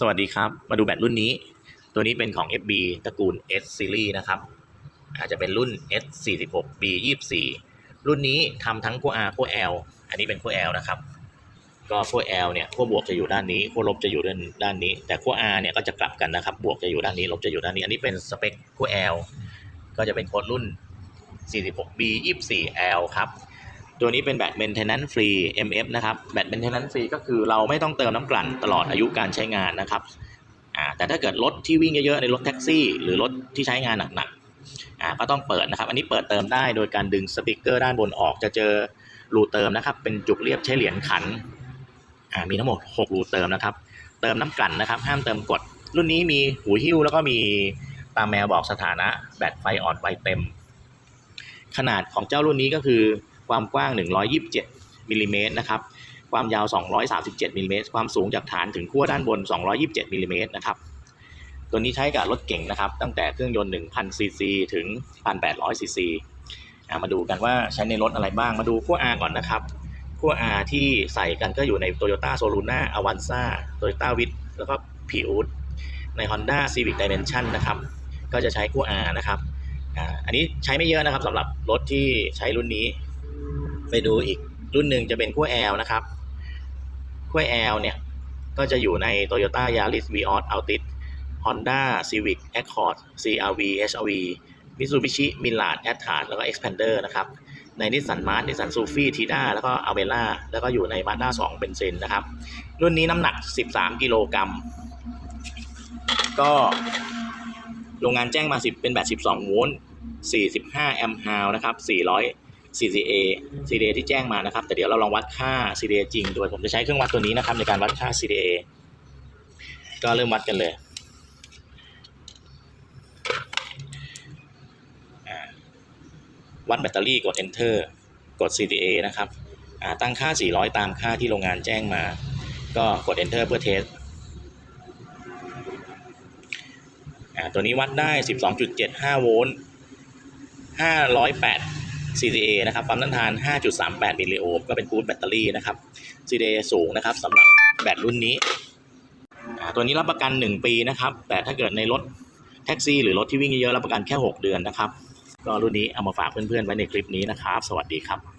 สวัสดีครับ มาดูแบตรุ่นนี้ ตัวนี้เป็นของ FB ตระกูล S Series นะครับ อาจจะเป็นรุ่น S 4 6 B 24รุ่นนี้ทำทั้งขั้ว R ขั้ว L อันนี้เป็นขั้ว L นะครับ ก็ขั้ว L เนี่ยขั้วบวกจะอยู่ด้านนี้ขั้วลบจะอยู่ด้านด้านนี้ แต่ขั้ว R เนี่ยก็จะกลับกันนะครับ บวกจะอยู่ด้านนี้ ลบจะอยู่ด้านนี้ อันนี้เป็นสเปคขั้ว L ก็จะเป็นโค้ดรุ่น 46 B 24 L ครับ ตัวนี้เป็นแบต maintenance free MF นะครับแบต maintenance free ก็คือเราไม่ต้องเติมน้ำกลั่นตลอดอายุการใช้งานนะครับแต่ถ้าเกิดรถที่วิ่งเยอะๆในรถแท็กซี่ หรือรถที่ใช้งานหนักๆก็ต้องเปิดนะครับ อันนี้เปิดเติมได้โดยการดึงสปีกเกอร์ด้านบนออกจะเจอรูเติมนะครับ เป็นจุกเรียบใช้เหรียญขันมีทั้งหมด 6 รูเติมนะครับ เติมน้ำกลั่นนะครับ ห้ามเติมกด รุ่นนี้มีหูหิ้วแล้วก็มีตามแมวบอกสถานะแบตไฟอ่อนไฟเต็ม ขนาดของเจ้ารุ่นนี้ก็คือ ความกว้าง 127มิลลิเมตรนะครับ ความยาว 237มิลลิเมตรความสูงจากฐานถึงขั้วด้านบน 227มิลลิเมตรนะครับ ตัวนี้ใช้กับรถเก่งนะครับ ตั้งแต่เครื่องยนต์1,000ซีซีถึง1,800ซีซีอ่ามาดูกันว่าใช้ในรถอะไรบ้าง มาดูขั้ว R ก่อนนะครับขั้ว R ที่ใส่กันก็อยู่ใน Toyota s o l u n a Avanza Toyota w i t แล้วก็ผิวใน Honda Civic Dimension นะครับ ก็จะใช้ขั้ว R นะครับอ่าอันนี้ใช้ไม่เยอะนะครับสำหรับรถที่ใช้รุ่นนี้ ไปดูอีกรุ่นหนึ่งจะเป็นขั้ว L นะครับขั้ว L เนี่ย ก็จะอยู่ใน Toyota Yaris Vios Altis Honda Civic Accord CRV HRV Mitsubishi Mirage a t t r แล้วก็ Expander นะครับ ใน Nissan March Nissan Sylphy Tida แล้วก็ Avera แล้วก็อยู่ใน Mazda 2เป็นเซนนะครับ รุ่นนี้น้ำหนัก 13 กิโลกรัม ก็โรงงานแจ้งมา 10 เป็นแบบ 12 โวลต์ 45 แอมป์ฮาวนะครับ 400 CCA CDA ที่แจ้งมานะครับ แต่เดี๋ยวเราลองวัดค่า CDA จริงโดยผมจะใช้เครื่องวัดตัวนี้นะครับในการวัดค่า CDA ก็เริ่มวัดกันเลยวัดแบตเตอรี่กด enter กด CDA นะครับตั้งค่า 400 ตามค่าที่โรงงานแจ้งมา ก็กด enter เพื่อเทสตัวนี้วัดได้ 12.75 โวลต์ 508 CCA นะครับความต้านทาน 5.38 มิลลิโอห์มก็เป็นกู๊ดแบตเตอรี่นะครับ CDA สูงนะครับสำหรับแบตรุ่นนี้ ตัวนี้รับประกัน 1 ปีนะครับ แต่ถ้าเกิดในรถแท็กซี่ หรือรถที่วิ่งเยอะๆรับประกันแค่ 6 เดือนนะครับ ก็รุ่นนี้เอามาฝากเพื่อนๆไว้ในคลิปนี้นะครับ สวัสดีครับ